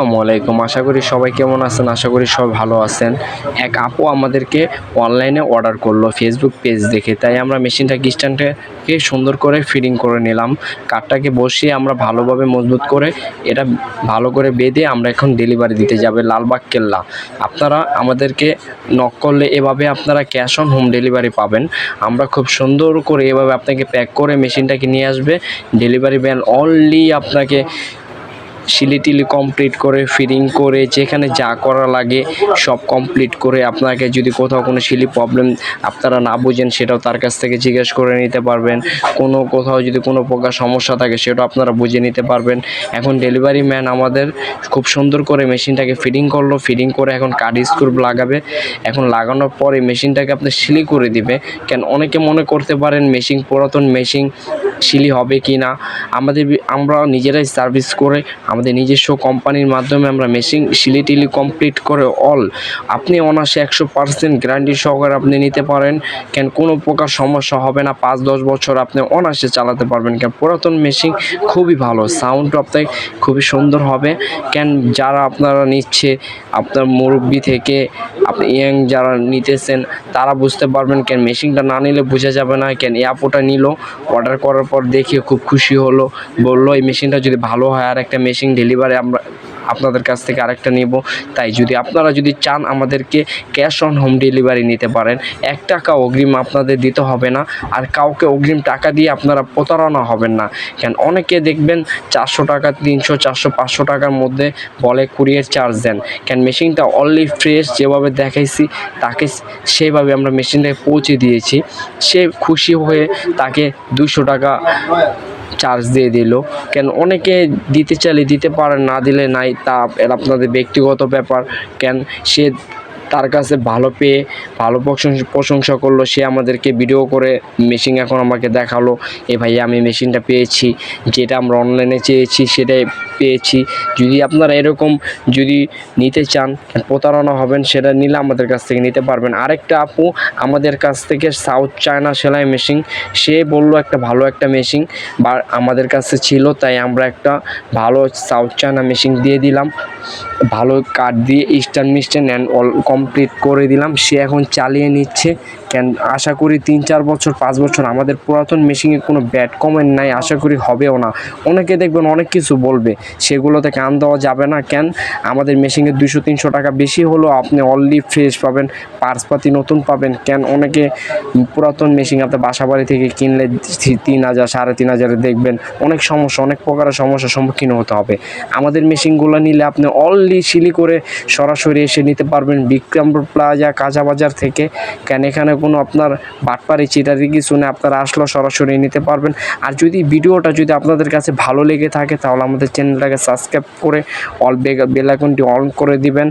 আসসালামু আলাইকুম। আশা করি সবাই কেমন আছেন? আশা করি সবাই ভালো আছেন। এক আপু আমাদেরকে অনলাইনে অর্ডার করল ফেসবুক পেজ দেখে। তাই আমরা মেশিনটাকে স্ট্যান্ডটাকে সুন্দর করে ফিটিং করে নিলাম। কাঠটাকে বসিয়ে আমরা ভালোভাবে মজবুত করে এটা ভালো করে বেঁধে আমরা এখন ডেলিভারি দিতে যাবে লালবাগ কেল্লা। আপনারা আমাদেরকে নক করলে এভাবে আপনারা ক্যাশ অন হোম ডেলিভারি পাবেন। আমরা খুব সুন্দর করে এভাবে আপনাকে প্যাক করে মেশিনটাকে নিয়ে আসবে। ডেলিভারি ম্যান অনলি আপনাকে সিলিটিলি কমপ্লিট করে ফিটিং করে, যেখানে যা করা লাগে সব কমপ্লিট করে আপনাকে যদি কোথাও কোনো সিলি প্রবলেম আপনারা না বুঝেন, সেটাও তার কাছ থেকে জিজ্ঞেস করে নিতে পারবেন। কোনো কোথাও যদি কোনো প্রকার সমস্যা থাকে, সেটাও আপনারা বুঝে নিতে পারবেন। এখন ডেলিভারি ম্যান আমাদের খুব সুন্দর করে মেশিনটাকে ফিটিং করল ফিটিং করে এখন কাঠ স্ক্রু লাগাবে। এখন লাগানোর পরে মেশিনটাকে আপনি সিলি করে দিবে। কেন? অনেকে মনে করতে পারেন মেশিন, পুরাতন মেশিন সিলি হবে কি না আমাদের আমরা নিজেরাই সার্ভিস করে আমাদের নিজস্ব কোম্পানির মাধ্যমে আমরা মেশিন সিলি টিলি কমপ্লিট করে অল আপনি অনার্সে একশো পার্সেন্ট গ্যারান্টি সহকারে আপনি নিতে পারেন। কেন, কোনো প্রকার সমস্যা হবে না পাঁচ দশ বছর আপনি অনার্সে চালাতে পারবেন। কেন, পুরাতন মেশিন খুবই ভালো সাউন্ড আপনার খুবই সুন্দর হবে। কেন, যারা আপনারা নিচ্ছে, আপনার মুরব্বি থেকে আপনি ইয়াং যারা নিতেছেন, তারা বুঝতে পারবেন কেন মেশিনটা না নিলে বোঝা যাবে না, কেন এই আপোটা নিল অর্ডার করার পর দেখে খুব খুশি হলো, বলল, এই মেশিনটা যদি ভালো হয় আর একটা মেশিন ডেলিভারি আমরা আপনাদের কাছ থেকে আরেকটা নেব। তাই যদি আপনারা যদি চান আমাদেরকে ক্যাশ অন হোম ডেলিভারি নিতে পারেন, এক টাকা অগ্রিম আপনাদের দিতে হবে না, আর কাউকে অগ্রিম টাকা দিয়ে আপনারা প্রতারণা হবেন না। কেন, অনেকে দেখবেন চারশো টাকা, তিনশো, চারশো, পাঁচশো টাকার মধ্যে বলে কুরিয়ার চার্জ দেন। কেন, মেশিনটা অনলি ফ্রেশ যেভাবে দেখাইছি, তাকে সেভাবে আমরা মেশিনটাকে পৌঁছে দিয়েছি। সে খুশি হয়ে তাকে দুশো টাকা চার্জ দিয়ে দিল। কেন অনেকে দিতে চাইলে দিতে পারে, না দিলে নাই, তা আপনাদের ব্যক্তিগত ব্যাপার। কেন সে তার কাছে ভালো পেয়ে, ভালো প্রশংসা করল, সে আমাদেরকে ভিডিও করে মেশিন এখন আমাকে দেখাল, এ ভাই আমি মেশিনটা পেয়েছি, যেটা আমরা অনলাইনে চেয়েছি সেটাই পেয়েছি। যদি আপনারা এরকম যদি নিতে চান, প্রতারণা হবেন, সেটা নিলে আমাদের কাছ থেকে নিতে পারবেন। আরেকটা আপু আমাদের কাছ থেকে সাউথ চায়না সেলাই মেশিন সে বলল একটা ভালো একটা মেশিন বা আমাদের কাছে ছিল, তাই আমরা একটা ভালো সাউথ চায়না মেশিন দিয়ে দিলাম। ভালো কাঠ দিয়ে ইস্টার্ন মিস্টার্ন অ্যান্ড অল কমপ্লিট করে দিলাম। সে এখন চালিয়ে নিচ্ছে। কেন আশা করি তিন চার বছর, পাঁচ বছর আমাদের পুরাতন মেশিনে কোনো ব্যাড কমেন্ট নাই, আশা করি হবেও না। অনেকে দেখবেন অনেক কিছু বলবে সেগুলোতে কান দেওয়া যাবে না। কেন আমাদের মেশিনে দুশো তিনশো টাকা বেশি হলেও আপনি অনলি ফ্রেশ পাবেন পার্সপাতি নতুন পাবেন। কেন অনেকে পুরাতন মেশিন আপনি বাসা বাড়ি থেকে কিনলে তিন হাজার, সাড়ে তিন হাজারে দেখবেন। অনেক সমস্যা, অনেক প্রকারের সমস্যার সম্মুখীন হতে হবে। আমাদের মেশিনগুলো নিলে আপনি অনলি সিলি করে সরাসরি এসে নিতে পারবেন বিক্রমপুর প্লাজা কাঁচা বাজার থেকে। কেন এখানে কোনো আপনার বাটপারি, চিটারি কিছু নেই আপনারা আসলেও সরাসরি নিতে পারবেন। আর যদি ভিডিওটা যদি আপনাদের কাছে ভালো লেগে থাকে, তাহলে আমাদের চ্যানেলটাকে সাবস্ক্রাইব করে অল বেলাকনটি অন করে দিবেন।